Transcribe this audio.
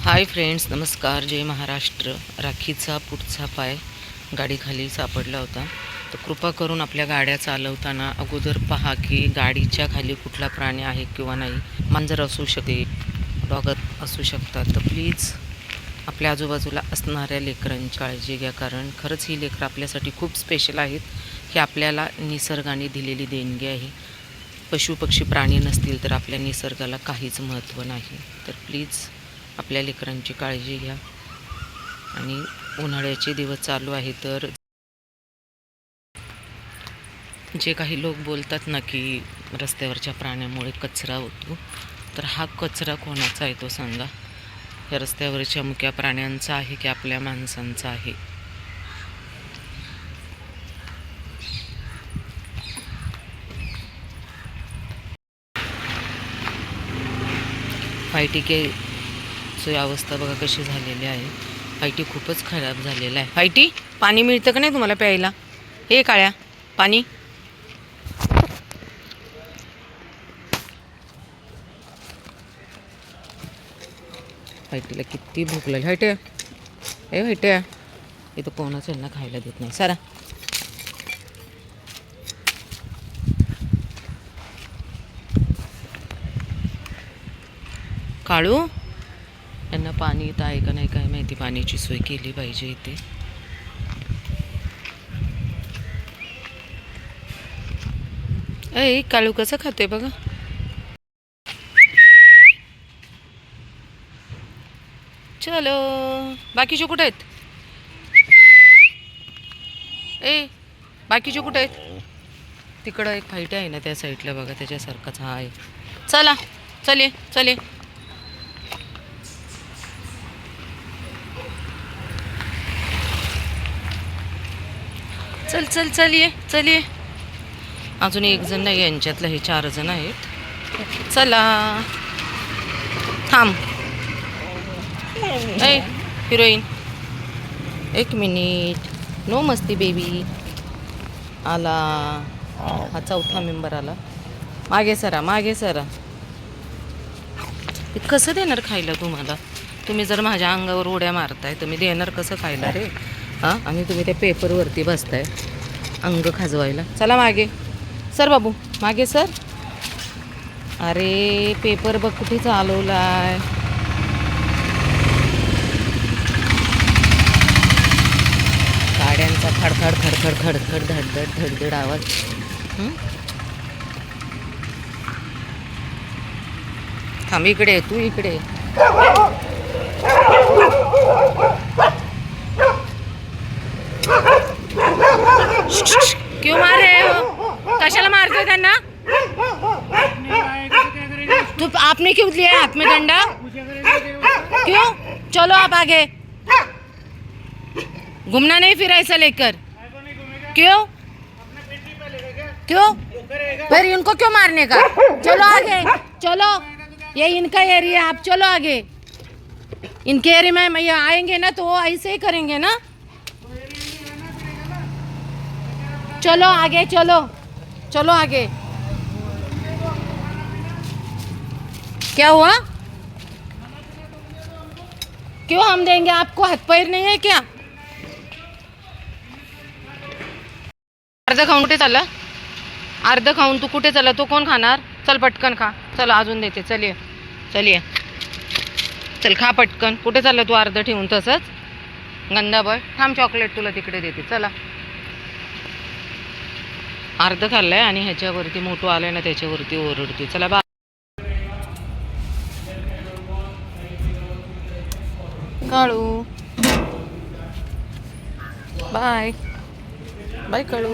Hi friends नमस्कार. जय महाराष्ट्र. राखीचा पुढचा पाय गाडीखाली सापडला होता. तर कृपा करून आपल्या गाड्या चालवताना अगोदर पहा की गाडीच्या खाली कुठला प्राणी आहे किंवा नाही. मांजर असू शकते डॉगर असू शकतात. तर प्लीज आपल्या आजूबाजूला असणाऱ्या लेकरांची काळजी घ्या कारण खरंच ही लेकरं आपल्यासाठी खूप स्पेशल आहेत. हे आपल्याला निसर्गाने दिलेली देणगी आहे. पशुपक्षी प्राणी नसतील तर आपल्या निसर्गाला काहीच महत्त्व नाही. तर प्लीज आपल्या लेकरांची काळजी घ्या. आणि उन्हाळ्याचे दिवस चालू आहे तर जे काही लोक बोलतात ना की रस्त्यावरच्या प्राण्यामुळे कचरा होतो तर हा कचरा कोणाचा आहे तो सांगा. या रस्त्यावरच्या मुक्या प्राण्यांचा आहे की आपल्या माणसांचा आहे? फायटी रोडची अवस्था बघा कशी झालेली आहे. फायटी खूपच खराब झालेला आहे. फायटी पाणी मिळतं का नाही तुम्हाला प्यायला? हे काळ्या पाणी. फायटीला किती भूक लागली. हायट्या ए हायट्या इथं कोणाच यांना खायला देत नाही. सारा. काळू पाणी इथं आहे का नाही काय माहिती. पाण्याची सोय केली पाहिजे इथे. ऐ काळू कसं खाते बघा. चलो बाकीचे कुठे आहेत? ए बाकीचे कुठे आहेत? तिकडं एक फाईट आहे ना त्या साईडला बघा त्याच्यासारखाच हा आहे. चला चले चले चल चल चल ये चल ये. अजून एक जण नाही यांच्यातलं हे चार जण आहेत. चला. थांब. ऐ हिरोईन. एक मिनिट. नो मस्ती बेबी. आला. हा चौथा मेंबर आला. मागे सरा मागे सरा. ते कसं देणार खायला तुम्हाला? तुम्ही जर माझ्या अंगावर उड्या मारताय तर मी देणार कसं खायला रे? हां आणि तुम्ही त्या पेपरवरती बसताय. अंग खाजवायला. चला मागे. सर बाबू मागे सर. अरे पेपर बघ कुठे चालवलाय. गाड्यांचा खडखड खडखड खडखड धडधड धडधड आवाज. थांब इकडे ये, तू इकडे तू आपने क्यों लिया हाथ में डंडा? क्यों? चलो आप आगे। घूमना नहीं फिर ऐसा लेकर। क्यों? क्यों? फिर इनको क्यों मारने का? चलो आगे, चलो। ये इनका एरिया आप चलो आगे। इनके एरिया में ये आएँगे ना तो वो ऐसे ही करेंगे ना। चलो आगे, चलो। चलो आगे। क्या हुआ? क्यों हम देंगे आपको? हाथ पैर नहीं है क्या? अर्ध खाऊन कुठे चालला? अर्ध खाऊन तू कुठे चालला? तो कोण खाणार? चल पटकन खा. चल अजून देते. चल ये. चल ये. चल खा पटकन. कुठे चालला तू अर्ध ठेवून तसंच? गंदाबळ थांब चॉकलेट तुला तिकडे देते. चला. अर्ध खाल्लंय आणि ह्याच्यावरती मोठं आलंय ना त्याच्यावरती ओरडते. चला बा काळू बाय बाय काळू